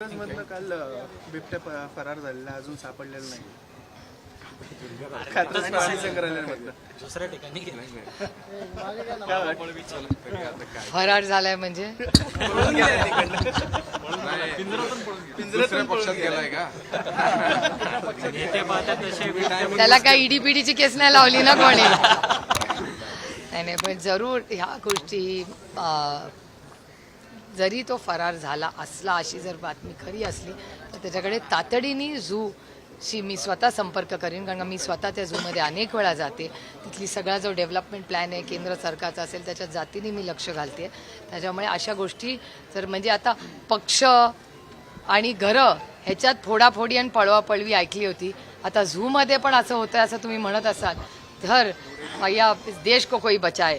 मधनं काल बिबट्या फरार झालेला अजून सापडलेला नाही. दुसऱ्या ठिकाणी? फरार झालाय म्हणजे? पळून गेला तिकडनं. दुसऱ्या पक्षात गेलाय का? नेते पाहतात तसे त्याला काय ईडी पिडीची केस नाही लावली ना कोणी? नाही नाही पण जरूर ह्या गोष्टी जरी तो फरार झाला असला अशी जर बातमी खरी असली तर त्याच्याकडे तातडीने झू शी मी स्वतः संपर्क करीन कारण मी स्वतः त्या झूमध्ये अनेक वेळा जाते. तिथली सगळा जो डेव्हलपमेंट प्लॅन आहे केंद्र सरकारचा असेल त्याच्या जातीने मी लक्ष घालते. त्याच्यामुळे अशा गोष्टी जर म्हणजे आता पक्ष आणि घरं ह्याच्यात फोडाफोडी आणि पळवापळवी ऐकली होती. आता झूमध्ये पण असं होतं असं तुम्ही म्हणत असाल. तर या देश को कोई बचाय